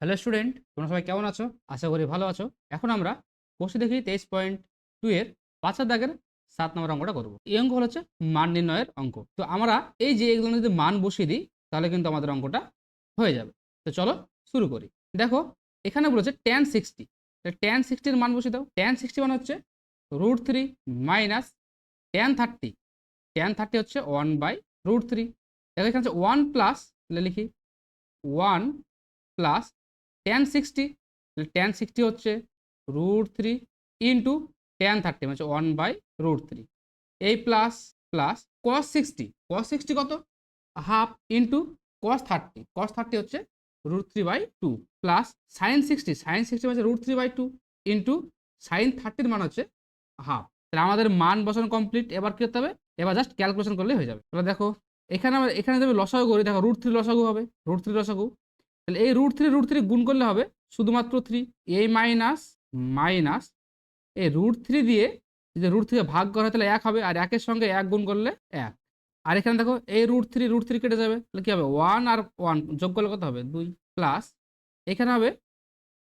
Hello student তোমরা সবাই কেমন আছো? আশা করি ভালো আছো। এখন আমরা বসে দেখি তেইশ পয়েন্ট টু এর পাঁচের দাগের সাত নম্বর অঙ্কটা করব। এই অঙ্ক হচ্ছে মান নির্ণয়ের অঙ্ক। তো আমরা এই যে এগুলো যদি মান বসিয়ে দিই, তাহলে কিন্তু আমাদের অঙ্কটা হয়ে যাবে। তো চলো শুরু করি। দেখো, এখানে বলেছে টেন সিক্সটি টেন সিক্সটির মান বসিয়ে দাও। টেন সিক্সটি মানে হচ্ছে root three minus tan thirty tan thirty হচ্ছে ওয়ান বাই রুট থ্রি দেখো এখানে হচ্ছে ওয়ান প্লাস লিখি one plus tan sixty tan sixty হচ্ছে root three into tan thirty মানে ওয়ান বাই রুট থ্রি এই plus plus cos sixty cos sixty কত? Half into cos thirty cos thirty হচ্ছে root three by two plus sine sixty sine sixty মানে root three by two into sine থার্টির মান হচ্ছে half তাহলে আমাদের মান বসানো কমপ্লিট এবার কী করতে হবে? এবার জাস্ট ক্যালকুলেশন করলে হয়ে যাবে। তাহলে দেখো, এখানে আমরা এখানে যদি লসাগু করি, দেখো রুট থ্রি লসাগু হবে। রুট থ্রি লসাগু তাহলে এই রুট থ্রি রুট থ্রি গুণ করলে হবে শুধুমাত্র থ্রি এই মাইনাস মাইনাস এই রুট থ্রি দিয়ে যদি রুট থেকে ভাগ করা হয় তাহলে এক হবে, আর একের সঙ্গে এক গুণ করলে এক। আর এখানে দেখো এই রুট থ্রি রুট থ্রি কেটে যাবে, তাহলে কী হবে? ওয়ান আর ওয়ান যোগ করলে কত হবে? দুই প্লাস এখানে হবে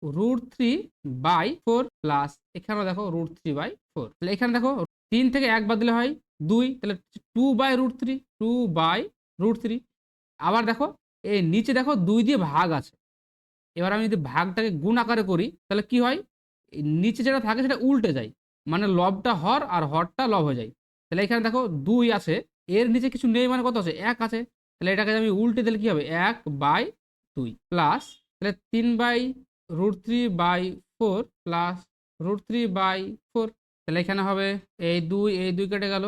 root three by four plus এখানেও দেখো রুট থ্রি বাই ফোর তাহলে এখানে দেখো তিন থেকে এক বাদ দিলে হয় দুই, তাহলে two by root three two by root three আবার দেখো এই নিচে দেখো দুই দিয়ে ভাগ আছে। এবার আমি যদি ভাগটাকে গুণ আকারে করি, তাহলে কি হয়? নিচে যেটা থাকে সেটা উল্টে যায়। মানে লবটা হর আর হরটা লব হয়ে যায়। তাহলে এখানে দেখো দুই আছে। এর নিচে কিছু নেই মানে কত আছে? এক আছে। তাহলে এটাকে আমি উল্টে দিলে কি হবে? এক বাই দুই প্লাস, তাহলে তিন by root three by four plus root three by four. তাহলে এখানে হবে, এই দুই এই দুই কেটে গেল।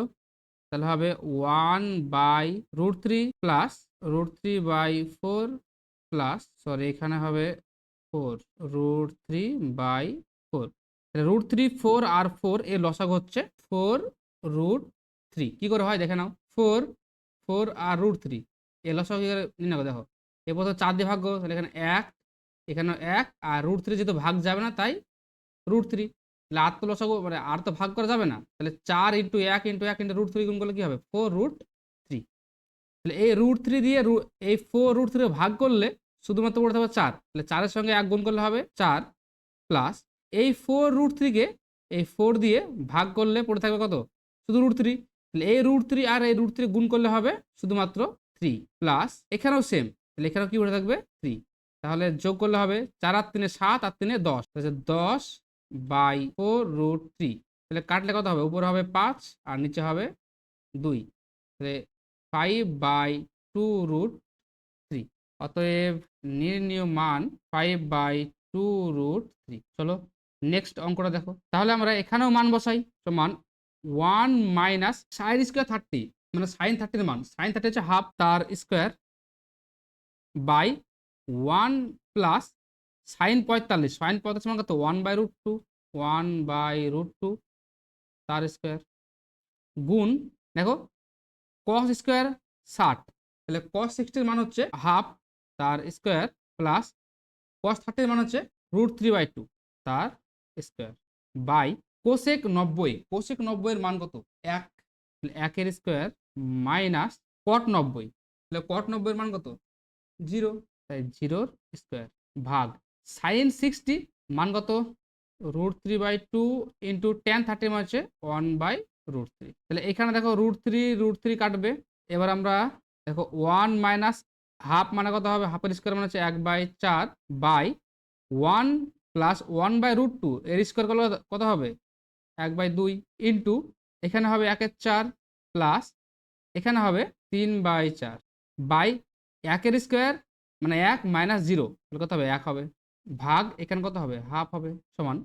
তাহলে হবে one by root three plus root three by four plus, sorry, এখানে হবে four, root three by four. Root three, four R four এর লসাগ হচ্ছে ফোর রুট থ্রি। কী করে হয় দেখে নাও, ফোর ফোর আর রুট থ্রি এর লসাগ কী করে নির্ণয় দেখো। এরপর তো চার দিয়ে ভাগ করো, তাহলে এখানে এক এখানে এক, আর রুট থ্রি যেহেতু ভাগ যাবে না, তাই রুট থ্রি। তাহলে আর তো লসাগু মানে আর তো ভাগ করা যাবে না। তাহলে চার ইন্টু এক ইন্টু এক ইন্টু রুট থ্রি গুণ করলে কী হবে? ফোর রুট থ্রি তাহলে এই রুট থ্রি দিয়ে এই ফোর রুট থ্রি ভাগ করলে শুধুমাত্র পড়তে হবে চার। তাহলে চারের সঙ্গে এক গুণ করলে হবে চার প্লাস এই ফোর রুট থ্রিকে এই ফোর দিয়ে ভাগ করলে পড়ে থাকবে কত? শুধু রুট থ্রি তাহলে এই রুট থ্রি আর এই রুট থ্রি গুণ করলে হবে শুধুমাত্র থ্রি প্লাস এখানেও সেম তাহলে এখানেও কি পড়ে থাকবে? থ্রি তাহলে যোগ করলে হবে চার আর তিনে সাত আর তিনে দশ। তাহলে দশ বাই ফোর রুট থ্রি। তাহলে কাটলে কত হবে? উপরে হবে পাঁচ আর নিচে হবে দুই। তাহলে five by two root three. অতএব নির্ণীয় মান five by two root three. চলো নেক্সট অঙ্কটা দেখো। তাহলে আমরা এখানেও মান বসাই। সমান one minus sine square thirty মানে সাইন থার্টির মান। সাইন থার্টি হচ্ছে হাফ তার square by one plus sine পঁয়তাল্লিশ সাইন পঁয়তাল্লিশ মান কত? One by root two one by root two তার স্কোয়ার গুণ, দেখো কস স্কোয়ার ষাট, তাহলে কস সিক্সটির মান হচ্ছে হাফ তার স্কোয়ার প্লাস কস থার্টির মান হচ্ছে রুট থ্রি বাই টু তার স্কোয়ার বাই কোসেক নব্বই কোসেক নব্বইয়ের মান কত? এক একের স্কোয়ার মাইনাস কট নব্বই, তাহলে কট নব্বইয়ের মান কত? জিরো তাই জিরোর স্কোয়ার ভাগ। সাইন সিক্সটি মান কত? Root three by two into tan thirty মান হচ্ছে ওয়ান বাই রুট থ্রি তাহলে এখানে দেখো রুট থ্রি রুট থ্রি কাটবে। এবার আমরা দেখো ওয়ান মাইনাস হাফ মানে কত হবে? হাফের স্কোয়ার মানে হচ্ছে এক বাই চার by one plus one by root two এর স্কোয়ার করলে কত হবে? এক বাই দুই ইন্টু এখানে হবে একের চার প্লাস এখানে হবে তিন বাই চার। বাই একের স্কোয়ার মানে এক মাইনাস জিরো কত হবে? এক হবে। ভাগ এখানে কত হবে? হাফ হবে সমান।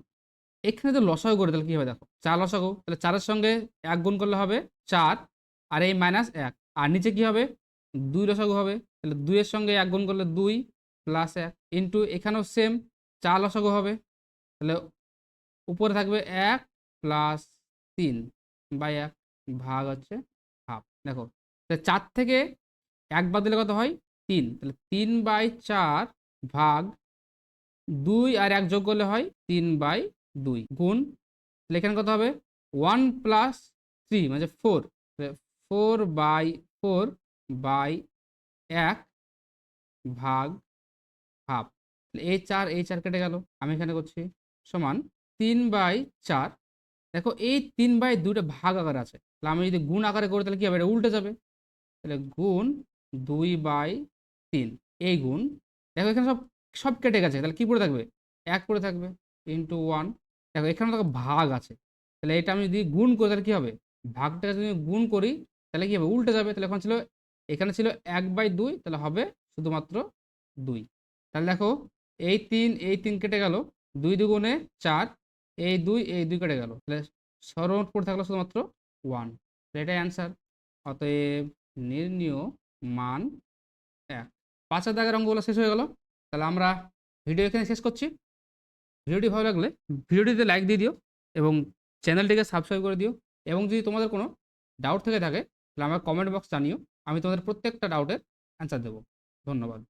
এখানে তো লসাগু করে, তাহলে কী হবে দেখো? চার লসাগু, তাহলে চারের সঙ্গে এক গুণ করলে হবে চার, আর এই মাইনাস এক। আর নিচে কি হবে? দুই লসাগু হবে, তাহলে দুইয়ের সঙ্গে এক গুণ করলে দুই প্লাস এক ইন্টু এখানেও সেম চার লসাগু হবে, তাহলে উপরে থাকবে এক প্লাস তিন বাই এক ভাগ হচ্ছে হাফ দেখো, তাহলে চার থেকে এক বাদ দিলে কত হয়? তিন। তাহলে তিন বাই চার ভাগ দুই আর এক যোগ করলে হয় তিন বাই দুই গুণ তাহলে এখানে কত হবে ওয়ান প্লাস থ্রি মানে four four by four by এক ভাগ হাফ এই চার এই চার কেটে গেল, আমি এখানে করছি সমান তিন বাই চার, দেখো এই তিন বাই দুইটা ভাগ আকারে আছে, তাহলে আমি যদি গুণ আকারে করি তাহলে কি হবে, এটা উল্টে যাবে, তাহলে গুণ দুই বাই তিন, এই গুণ, দেখো এখানে সব সব কেটে গেছে। তাহলে কি পড়ে থাকবে? এক পড়ে থাকবে ইন্টু ওয়ান দেখো, এখানে দেখো ভাগ আছে। তাহলে এটা আমি যদি গুণ করি, তাহলে কী হবে? ভাগটাকে যদি গুণ করি, তাহলে কী হবে? উল্টে যাবে। তাহলে এখন ছিল, এখানে ছিল এক বাই দুই, তাহলে হবে শুধুমাত্র দুই। তাহলে দেখো, এই তিন এই তিন কেটে গেল। দুই দুগুণে চার, এই দুই এই দুই কেটে গেল। তাহলে সর্বমোট পড়ে থাকল শুধুমাত্র ওয়ান এটাই অ্যান্সার অতএব নির্ণীয় মান এক। পাঁচের দাগের অঙ্কগুলো শেষ হয়ে গেল। তাহলে আমরা ভিডিও এখানে শেষ করছি। ভিডিওটি ভালো লাগলে ভিডিওটিতে লাইক দিয়ে দিও এবং চ্যানেলটিকে সাবস্ক্রাইব করে দিও এবং যদি তোমাদের কোনো ডাউট থেকে থাকে, তাহলে আমার কমেন্ট বক্স জানিও। আমি তোমাদের প্রত্যেকটা ডাউটের অ্যান্সার দেবো। ধন্যবাদ।